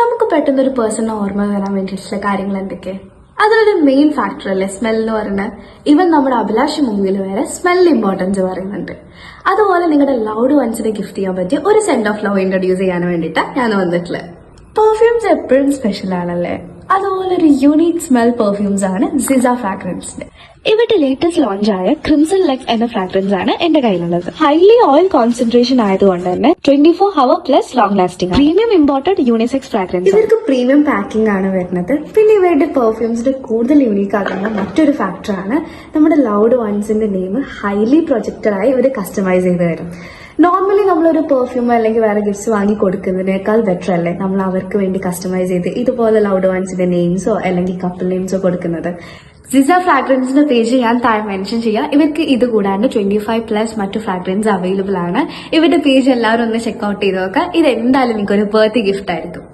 നമുക്ക് പെട്ടെന്ന് ഒരു പേഴ്സണെ ഓർമ്മ വരാൻ വേണ്ടിയിട്ടുള്ള കാര്യങ്ങൾ എന്തൊക്കെ? അതിലൊരു മെയിൻ ഫാക്ടർ അല്ലേ? സ്മെൽ എന്ന് പറയുന്നത്. ഇവൻ നമ്മുടെ അഭിലാഷ് മൂവിയിൽ വരെ സ്മെൽ ഇമ്പോർട്ടൻസ് പറയുന്നുണ്ട്. അതുപോലെ നിങ്ങളുടെ ലൗഡ് വൺസിനെ ഗിഫ്റ്റ് ചെയ്യാൻ പറ്റിയ ഒരു സെന്റ് ഓഫ് ലവ് ഇൻട്രൊഡ്യൂസ് ചെയ്യാൻ വേണ്ടിയിട്ടാണ് ഞാൻ വന്നിട്ടുള്ളത്. പെർഫ്യൂംസ് എപ്പോഴും സ്പെഷ്യൽ ആണല്ലേ? അതുപോലെ ഒരു യൂണീക് സ്മെൽ പെർഫ്യൂംസ് ആണ് സിസ ഫ്രാഗ്രൻസിന്റെ ഇവരുടെ ലേറ്റസ്റ്റ് ലോഞ്ച് ആയ ക്രിംസൺ ലെക്സ് എന്ന ഫ്രാഗ്രൻസ് ആണ് എന്റെ കയ്യിലുള്ളത്. ഹൈലി ഓയിൽ കോൺസെൻട്രേഷൻ ആയതുകൊണ്ട് തന്നെ twenty four hour plus long lasting premium imported unisex fragrance ഇവർക്ക് പ്രീമിയം പാക്കിംഗ് ആണ് വരുന്നത്. പിന്നെ ഇവരുടെ പെർഫ്യൂംസിന്റെ കൂടുതൽ യൂണീക്ക് ആകുന്ന മറ്റൊരു ഫാക്ടറാണ് നമ്മുടെ ലൗഡ് വൺസിന്റെ നെയിം ഹൈലി പ്രൊജക്റ്റഡ് ആയി ഇവർ കസ്റ്റമൈസ് ചെയ്ത് തരും. നോർമലി നമ്മളൊരു പെർഫ്യൂം അല്ലെങ്കിൽ വേറെ ഗിഫ്റ്റ്സ് വാങ്ങി കൊടുക്കുന്നതിനേക്കാൾ ബെറ്റർ അല്ലേ? നമ്മൾ അവർക്ക് വേണ്ടി കസ്റ്റമൈസ് ചെയ്ത് ഇതുപോലെ ലൗഡ് വൺസിന്റെ നെയിംസോ അല്ലെങ്കിൽ കപ്പിൾ നെയിംസോ കൊടുക്കുന്നത്. സിസ ഫ്രാഗ്രൻസിന്റെ പേജ് ഞാൻ താഴെ മെൻഷൻ ചെയ്യാം. ഇവർക്ക് ഇത് കൂടാണ്ട് ട്വന്റി ഫൈവ് പ്ലസ് മറ്റു ഫ്രാഗ്രൻസ് അവൈലബിൾ ആണ്. ഇവരുടെ പേജ് എല്ലാവരും ഒന്ന് ചെക്ക് ഔട്ട് ചെയ്ത് നോക്കാം ഇത് എന്തായാലും നിങ്ങൾക്ക് ഒരു ബർത്ത്ഡേ ഗിഫ്റ്റ് ആയിരിക്കും